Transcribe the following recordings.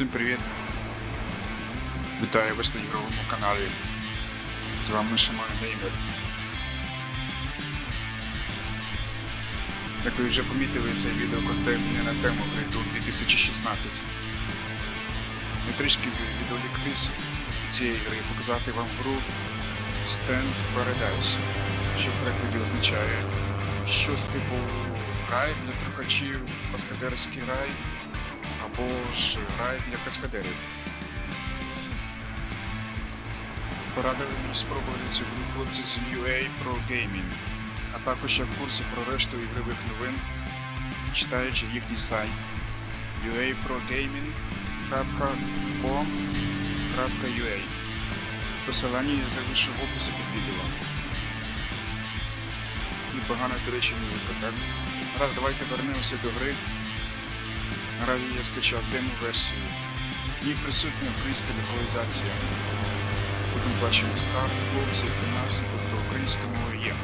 Всім привіт! Вітаю вас на ігровому каналі. З вами Шаман Геймер. Як ви вже помітили, цей відеоконтент не на тему гри 2016. Ми трішки відволіктись цієї гри і показати вам гру Stand Paradise, що в перекладі означає щось типу рай для трукачів, каскадерський рай або ж рай для каскадерів. Порадили мені спробувати цю гру хлопці з UA Pro Gaming, а також я в курсі про решту ігрових новин, читаючи їхній сайт uaprogaming.com.ua. Посилання я залишу в описі під відео. Непогана, до речі, музика, так? Раз, давайте вернемося до гри. Наразі я скачав демо-версію. В присутня українська локалізація. Ми бачимо старт, хлопці у нас, тобто українська мова є.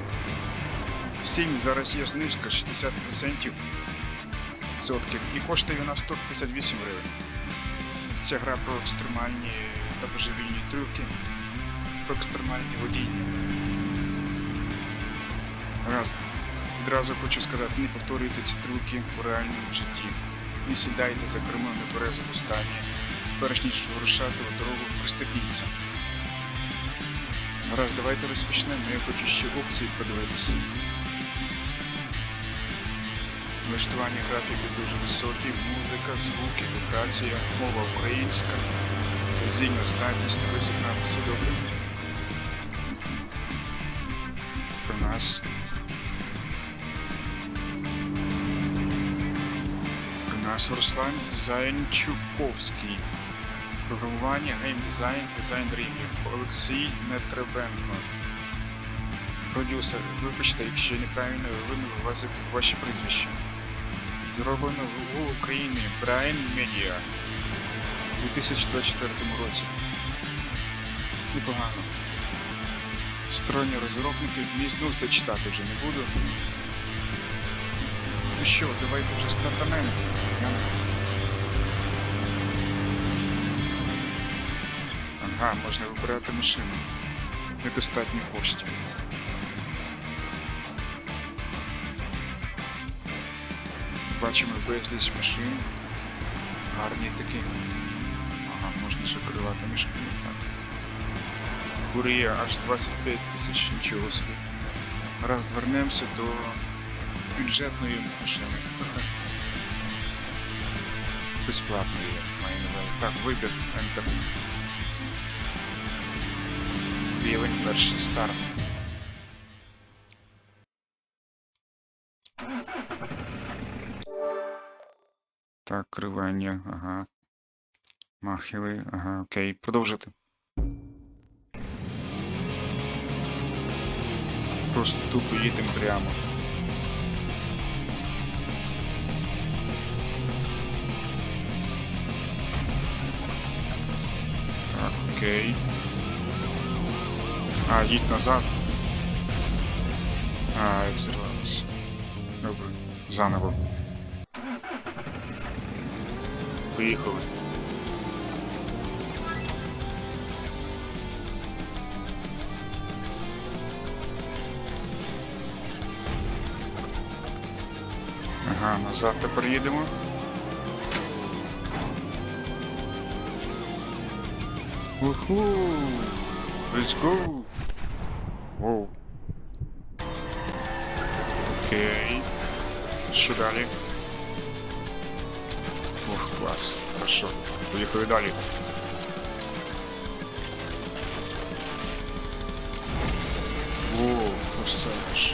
В Steam зараз є знижка 60% відсотків і коштує вона 158 гривень. Ця гра про екстремальні та божевільні трюки, про екстремальні водіння. Раз. Відразу хочу сказати, не повторюйте ці трюки у реальному житті. Не сідайте за кермо в нетверезому стані. Перш ніж вирушати у дорогу, пристебіться. Раз, давайте розпочнемо, я хочу ще опції подивитися. Влаштування графіки дуже високі, музика, звуки, вібрація, мова українська, візійна здатність на все добре. Про нас. Нас Руслан Зайнчуковський. Програмування, геймдизайн, дизайн рівнів. Олексій Нетребенко. Продюсер. Вибачте, якщо неправильно вимив вас ваші прізвища. Зроблено в, Україні Brian Media у 2024 році. Непогано. Сторонні розробники вміст, ну це читати вже не буду. Ну що, давайте вже стартанемо. Я... Ага, можна вибирати машину. Недостатньо коштів. Бачимо безліч машин. Гарні такі. Ага, можна ще керувати мішками, так. Фурія аж 25 тисяч, нічого собі. Раз звернемося до Бюджетної машини. Безплатної, я маю на увазі. Так, вибір Enter. Рівень перший старт. Так, кривання, ага. Махіли, ага, окей. Продовжити. Просто тупо їдемо прямо. Окей. А, їдь назад. А, і взорвалось. Добре, заново. Поїхали. Ага, назад тепер їдемо. Уху! Let's go! Воу. Окей. Що далі? Ух, клас. Хорошо. Поїхали далі. О, форсаж.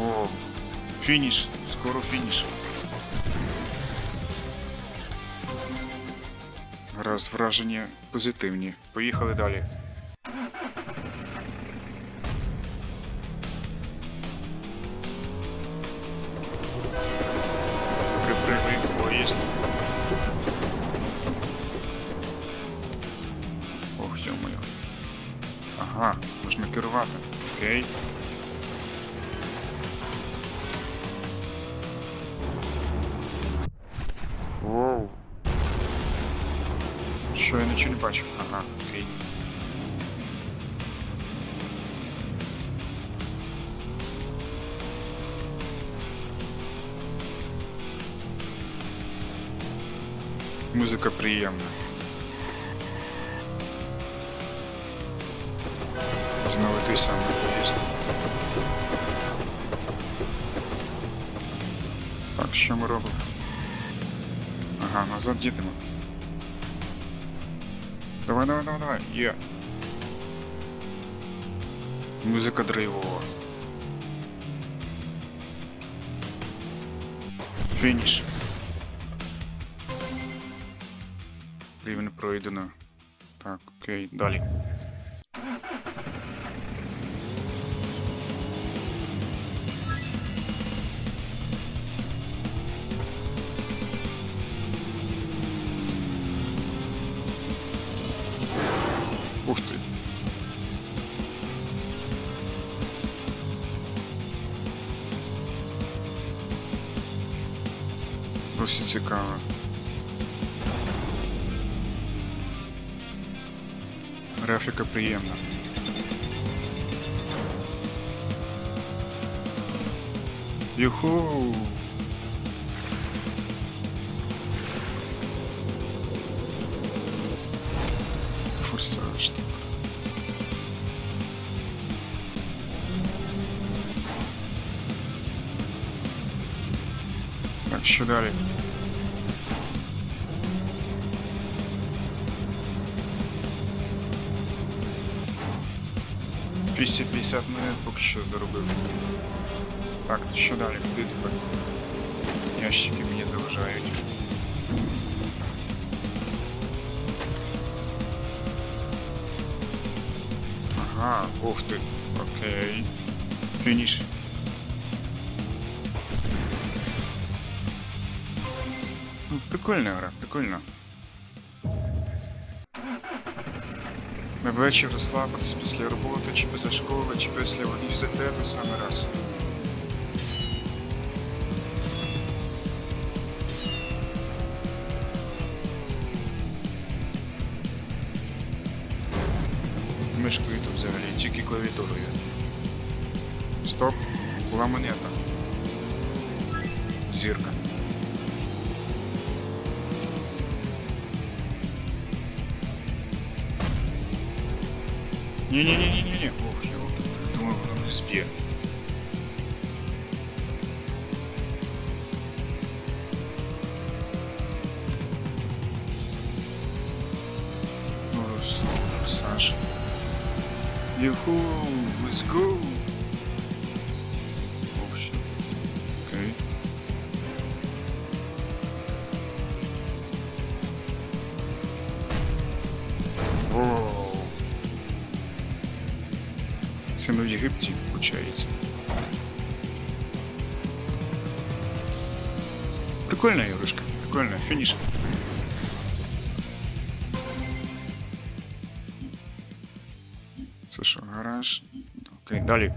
О, фініш. Скоро фініш. Раз враження позитивні. Поїхали далі. Припрямий поїзд. Ох, йо-моє. Ага, можна керувати. Окей. Що я нічого не бачу? Ага, окей. Музика приємна. Знову той самий поїзд. Так, що ми робимо? Ага, назад їдемо. Давай, давай, давай, давай. Є. Музика драйвова. Фініш. Рівень пройдено. Так, окей, далі. Ух ти. Досить цікаво. Графіка приємна. Юху! Форсаж тепер. Так, що далі? Двісті п'ятдесят монет поки що заробив. Так, то що далі? Куди тепер? Ящики мені заважають. Ага, ух ты. Окей. Фініш. Ну, прикольна гра, прикольно. На вечір розслабитися після роботи, чи після школи, чи після університету саме раз. Ні-ні-ні-ні-ні. Ох, його. Думаю, воно не зб'є. Ну, форсаж. Юху, let's go. Єгипті, виходить. Прикольна ігрушка, прикольна, фініш. Це що, гараж? Окей, далі.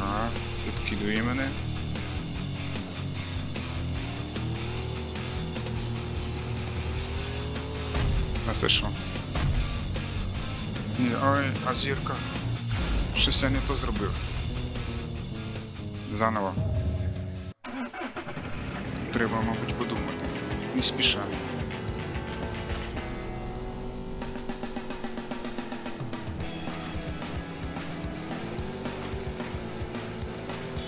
Ага, підкидує мене. Це що? Ні, ой, а зірка. Щось я не то зробив. Заново. Треба, мабуть, подумати. Не спіша.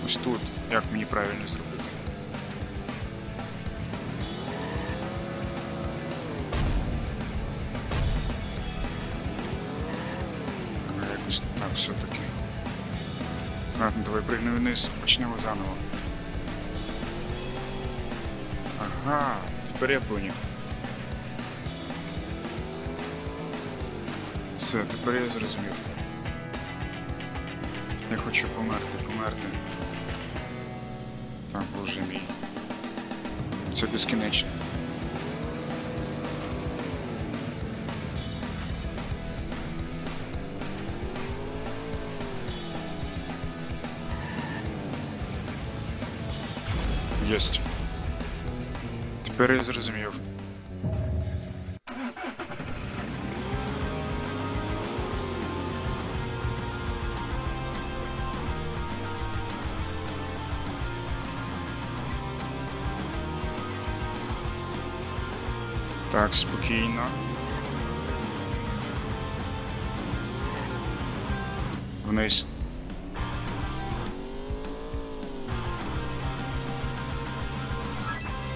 Ось тут, як мені правильно зробити. Все-таки. Ладно, давай пригнемо вниз, почнемо заново. Ага, тепер я поняв. Все, тепер я зрозумів. Я хочу померти, померти. Та боже мій. Це безкінечно. Єсть. Тепер я зрозумів. Так, спокійно. Вниз.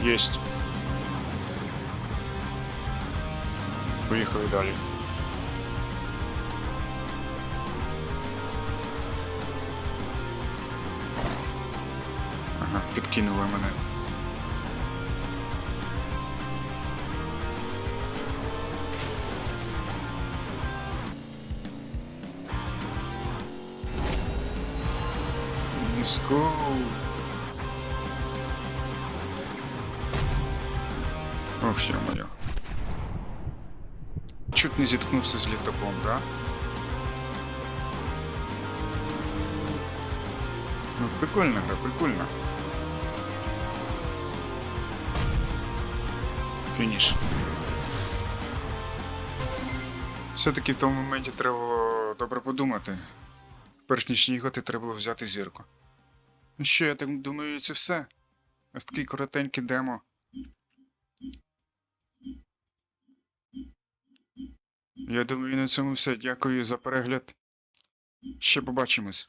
Єсть. Поїхали далі. Ага, підкинули мене. Let's go. Ох, ё-моё. Чуть не зіткнувся з літаком, да? Ну, прикольно, гра, прикольно. Фініш. Все-таки в тому моменті треба було добре подумати. Перш ніж їхати, треба було взяти зірку. Ну що, я так думаю, це все. Ось такий коротенький демо. Я думаю, на цьому все. Дякую за перегляд. Ще побачимось.